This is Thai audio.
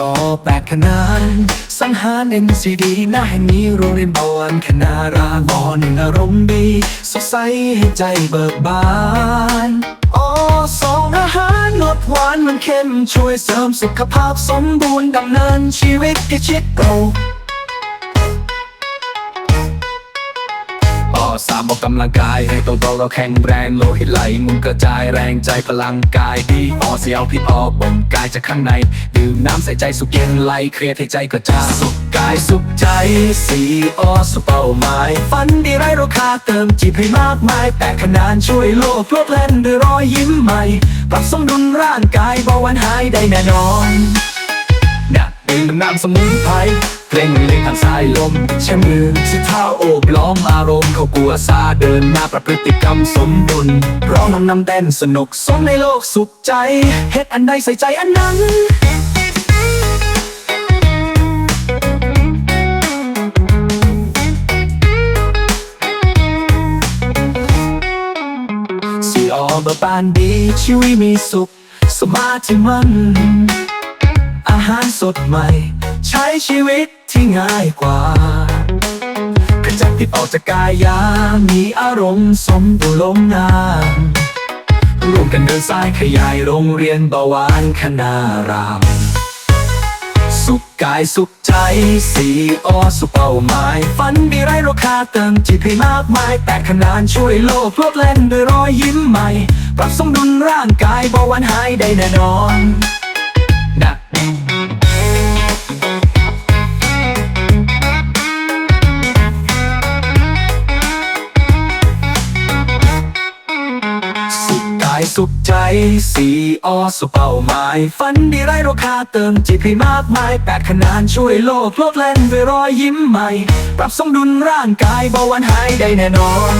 อแปดคะสังหาร NCD หน้าแห่งนี้โรงเรียนบอนคณะราบอนอารมณ์ดีสดใสให้ใจเบิกบานอสองอาหารรสหวานมันเข้มช่วยเสริมสุขภาพสมบูรณ์ดำเนินชีวิตพิชิตโก สามออกกำลังกายให้ตัวโตเราแข็งแรงโลหิตไหลมุนกระจายแรงใจพลังกายดีออเสียวพิษออกบ่มกายจากข้างใน ดื่มน้ำใส่ใจสุขเย็นไหลเครียดให้ใจกระจายสุขกายสุขใจสีออสุเป้าหมายฝันดีไร้ราคาเติมจิตให้มากมายแต่ขนานช่วยโลกเพลิดเพลินด้วยรอยยิ้มใหม่ปรับสมดุลร่างกายบ่วันหายได้แน่นอนนะดื่มน้ำสมุนไพร เพลงเล่นทางสายลมใช้มือสิเท้าโอบล้อมอารมณ์เขากลัวซาเดินหน้าประพฤติกรรมสมดุลร้องนำนำเต้นสนุกสมในโลกสุขใจเฮ็ดอันใดใส่ใจอันนั้นสีออกมาปานดีชีวิตมีสุข สมาธิมันอาหารสดใหม่ ใช้ชีวิต ที่ง่ายกว่าขจัดพิษออกจากกายยามีอารมณ์สมดุลลมนามรวมกันเดินสายขยายโรงเรียนบาวานคณาราม สุขกายสุขใจสีออสุเป้าหมาย ฝันดีไร้ราคาเติมจิตให้มากมาย แต่ขนานช่วยโลกลดเลินด้วยรอยยิ้มใหม่ ปรับสมดุลร่างกายบ่วันหายได้แน่นอน สุขใจสีออสุเป้าหมาย ฝันดีไร้ราคาเติมจิตให้มากมายแปดขนานช่วยโลก โลดแล่นด้วยรอยยิ้มใหม่ ปรับสมดุลร่างกายเบาหวานหายได้แน่นอน